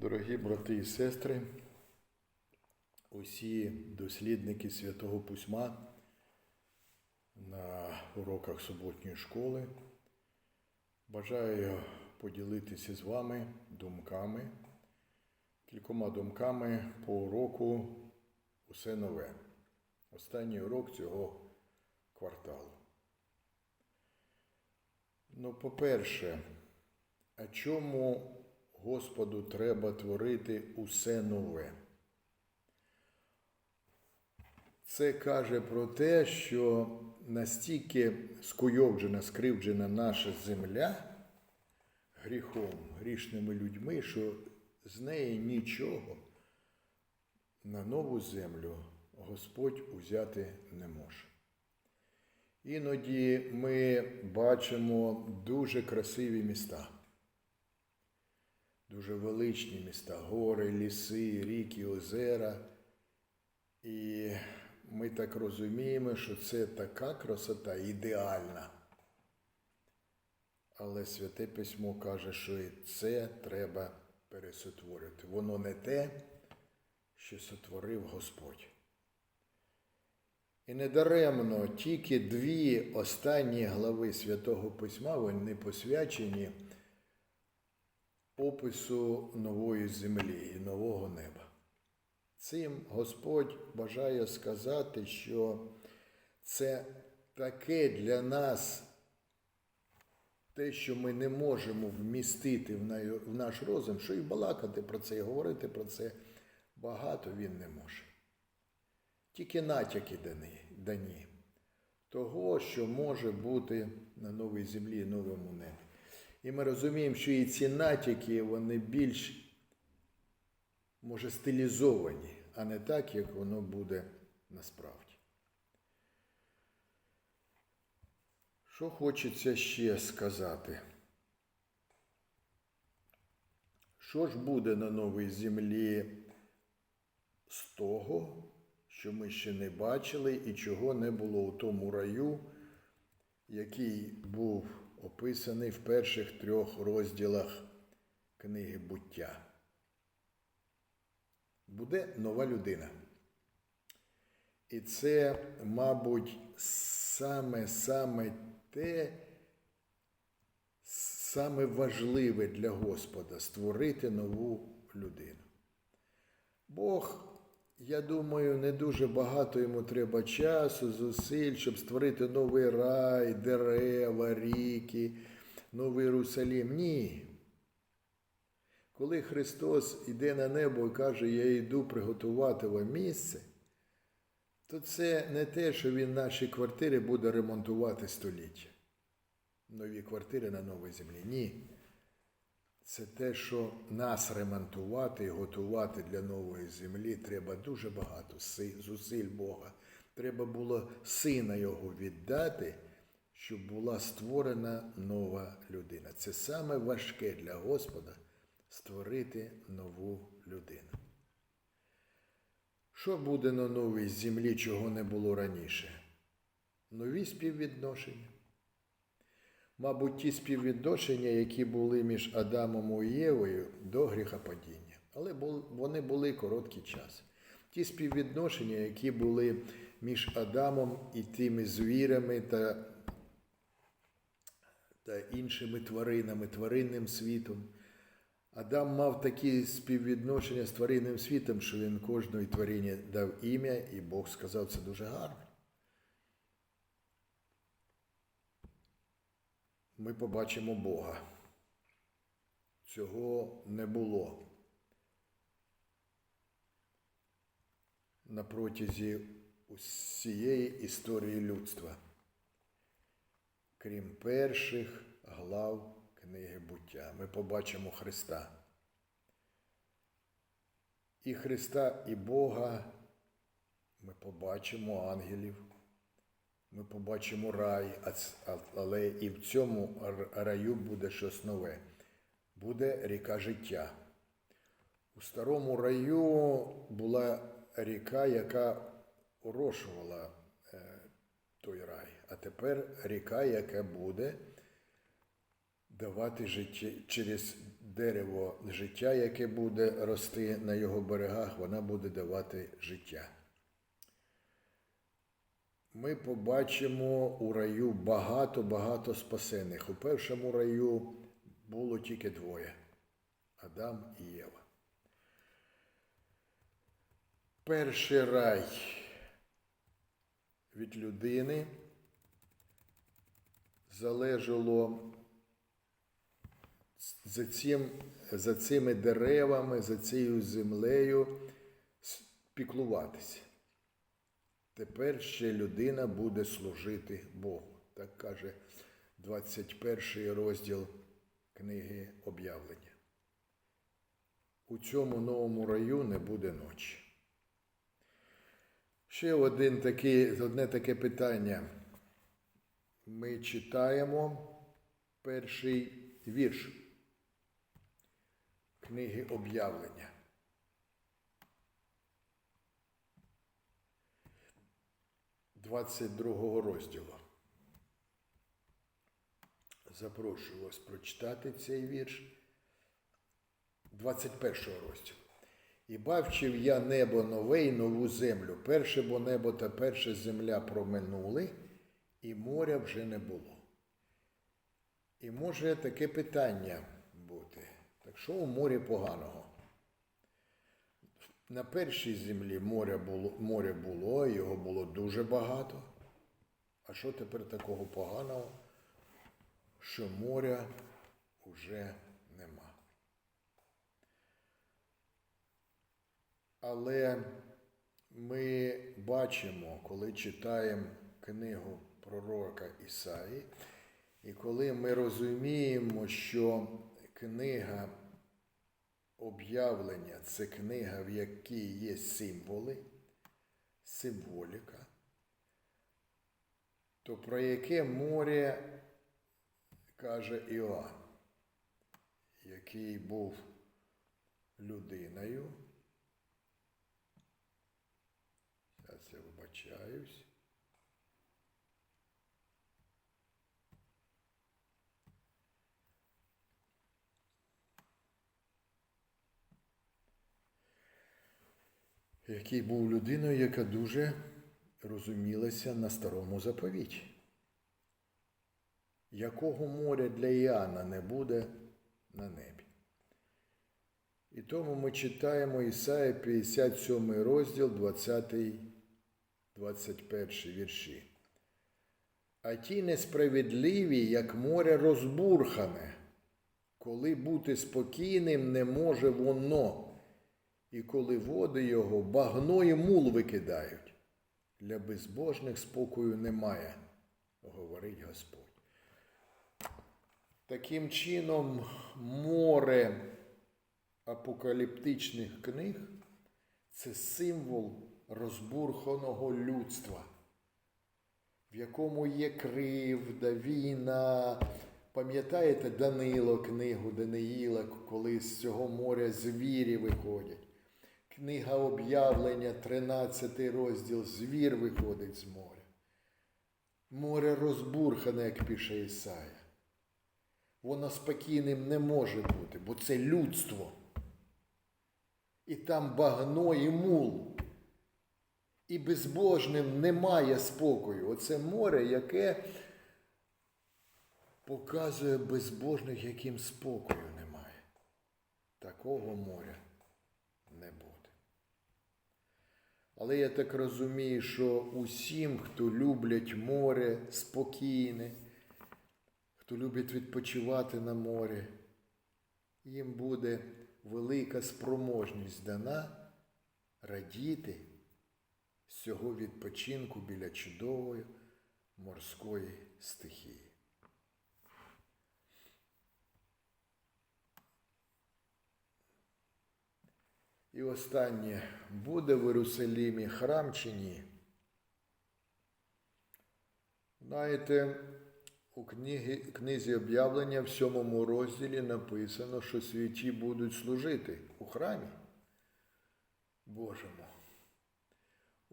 Дорогі брати і сестри, усі дослідники Святого Письма на уроках суботньої школи, бажаю поділитися з вами думками, кількома думками по уроку Усе нове. Останній урок цього кварталу. Ну, по-перше, а чому Господу треба творити усе нове? Це каже про те, що настільки скуйовджена, скривджена наша земля гріхом, грішними людьми, що з неї нічого на нову землю Господь узяти не може. Іноді ми бачимо дуже красиві міста, дуже величні міста, гори, ліси, ріки, озера. І ми так розуміємо, що це така красота ідеальна. Але Святе Письмо каже, що і це треба пересотворити. Воно не те, що сотворив Господь. І недаремно тільки дві останні глави Святого Письма вони посвячені опису нової землі і нового неба. Цим Господь бажає сказати, що це таке для нас те, що ми не можемо вмістити в наш розум, що і балакати про це, і говорити про це багато він не може. Тільки натяки дані, того, що може бути на новій землі і новому небі. І ми розуміємо, що і ці натяки, вони більш, може, стилізовані, а не так, як воно буде насправді. Що хочеться ще сказати? Що ж буде на новій землі з того, що ми ще не бачили і чого не було у тому раю, який був описаний в перших трьох розділах книги буття? Буде нова людина. І це, мабуть, саме-саме те, саме важливе для Господа створити нову людину. Бог, я думаю, не дуже багато йому треба часу, зусиль, щоб створити новий рай, дерева, ріки, новий Єрусалім. Ні. Коли Христос йде на небо і каже, я йду приготувати вам місце, то це не те, що він наші квартири буде ремонтувати століття. Нові квартири на новій землі. Ні. Це те, що нас ремонтувати і готувати для нової землі треба дуже багато зусиль Бога. Треба було сина його віддати, щоб була створена нова людина. Це саме важке для Господа створити нову людину. Що буде на новій землі, чого не було раніше? Нові співвідношення. Мабуть, ті співвідношення, які були між Адамом і Євою до гріхопадіння. Але вони були короткий час. Ті співвідношення, які були між Адамом і тими звірами та, та іншими тваринами, тваринним світом. Адам мав такі співвідношення з тваринним світом, що він кожної тварині дав ім'я, і Бог сказав, це дуже гарно. Ми побачимо Бога. Цього не було на протязі усієї історії людства, крім перших глав книги буття. Ми побачимо Христа. І Христа, і Бога ми побачимо ангелів, ми побачимо рай, але і в цьому раю буде щось нове. Буде ріка життя. У старому раю була ріка, яка орошувала е, той рай, а тепер ріка, яка буде давати життя через дерево життя, яке буде рости на його берегах, вона буде давати життя. Ми побачимо у раю багато-багато спасених. У першому раю було тільки двоє Адам і Єва. Перший рай від людини залежало за, цим, за цими деревами, за цією землею піклуватися. Тепер ще людина буде служити Богу. Так каже 21 розділ книги об'явлення. У цьому новому раю не буде ночі. Ще один такий, одне таке питання. Ми читаємо перший вірш книги об'явлення. Двадцять другого розділу. Запрошую вас прочитати цей вірш 21 розділу. І бачив я небо нове і нову землю. Перше бо небо та перша земля проминули, і моря вже не було. І може таке питання бути. Так що у морі поганого? На першій землі море було, море було, його було дуже багато. А що тепер такого поганого, що моря вже нема? Але ми бачимо, коли читаємо книгу пророка Ісаї, і коли ми розуміємо, що книга об'явлення це книга, в якій є символи, символіка, то про яке море каже Іоанн, який був людиною. Зараз я вибачаюсь. Який був людиною, яка дуже розумілася на старому заповіті. Якого моря для Іоанна не буде на небі? І тому ми читаємо Ісая 57 розділ, 20, 21 вірші. А ті несправедливі, як море розбурхане, коли бути спокійним не може воно, і коли води його багно і мул викидають. Для безбожних спокою немає, говорить Господь. Таким чином, море апокаліптичних книг це символ розбурханого людства, в якому є кривда, війна. Пам'ятаєте Данило книгу Даниїла, коли з цього моря звірі виходять? Книга об'явлення, 13 розділ, звір виходить з моря. Море розбурхане, як пише Ісая. Воно спокійним не може бути, бо це людство. І там багно і мул. І безбожним немає спокою. Оце море, яке показує безбожних, яким спокою немає. Такого моря не буде. Але я так розумію, що усім, хто люблять море спокійне, хто любить відпочивати на морі, їм буде велика спроможність дана радіти з цього відпочинку біля чудової морської стихії. І останнє, буде в Єрусалимі храм чи ні? Знаєте, у книгі, книзі об'явлення в сьомому розділі написано, що святі будуть служити у храмі Божому.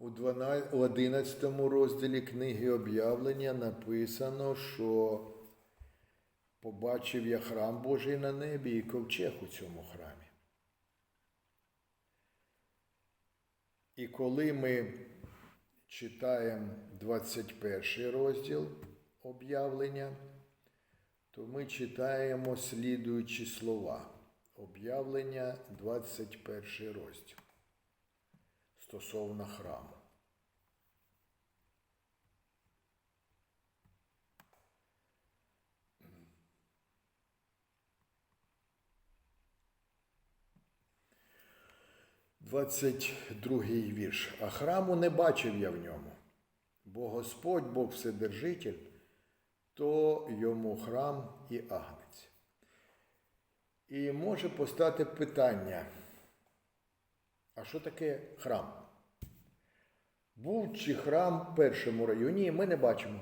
У 12, у 11 розділі книги об'явлення написано, що побачив я храм Божий на небі і ковчег у цьому храмі. І коли ми читаємо 21 розділ об'явлення, то ми читаємо слідуючі слова. Об'явлення 21 розділ стосовно храму. Двадцять другий вірш. А храму не бачив я в ньому, бо Господь Бог Вседержитель, то йому храм і агнець. І може постати питання, а що таке храм? Був чи храм в першому районі, ми не бачимо.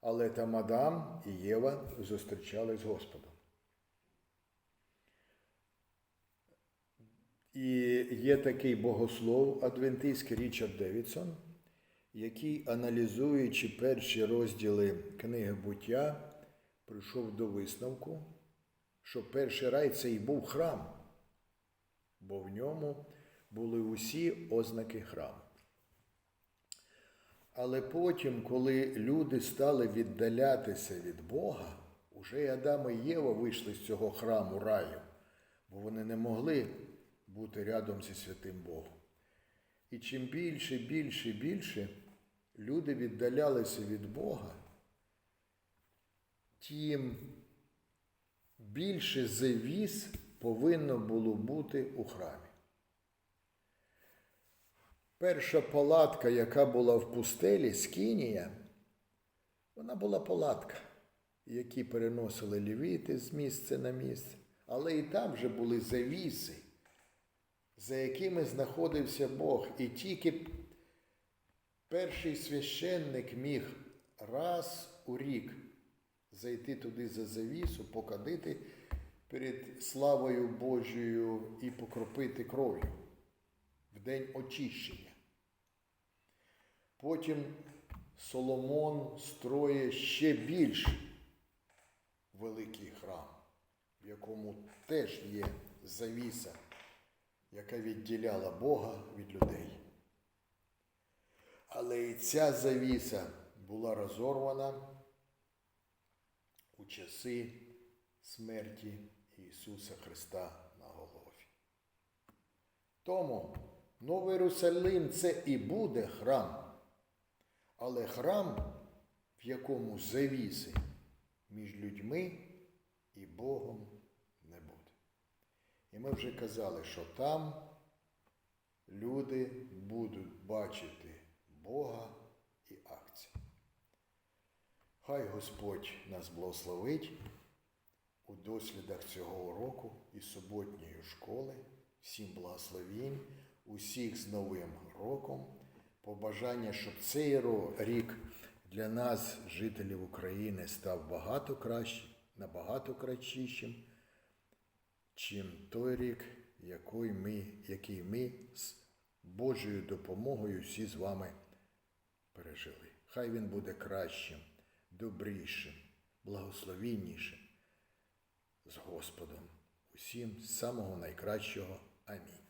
Але там Адам і Єва зустрічали з Господом. І є такий богослов адвентистський Річард Девідсон, який, аналізуючи перші розділи книги буття, прийшов до висновку, що перший рай це і був храм, бо в ньому були усі ознаки храму. Але потім, коли люди стали віддалятися від Бога, уже Адам і Єва вийшли з цього храму раю, бо вони не могли бути рядом зі святим Богом. І чим більше, більше, більше люди віддалялися від Бога, тим більше завіс повинно було бути у храмі. Перша палатка, яка була в пустелі, Скінія, вона була палатка, які переносили лівіти з місця на місце. Але і там вже були завіси, за якими знаходився Бог. І тільки перший священник міг раз у рік зайти туди за завісу, покадити перед славою Божою і покропити кров'ю в день очищення. Потім Соломон строє ще більш великий храм, в якому теж є завіса, яка відділяла Бога від людей. Але і ця завіса була розорвана у часи смерті Ісуса Христа на Голгофі. Тому Новий Єрусалим це і буде храм, але храм, в якому завіси між людьми і Богом. І ми вже казали, що там люди будуть бачити Бога і акції. Хай Господь нас благословить у дослідах цього уроку і суботньої школи. Всім благословінь, усіх з Новим роком. Побажання, щоб цей рік для нас, жителів України, став багато кращим, набагато кращішим, чим той рік, який ми, який ми з Божою допомогою всі з вами пережили. Хай він буде кращим, добрішим, благословіннішим з Господом. Усім самого найкращого. Амінь.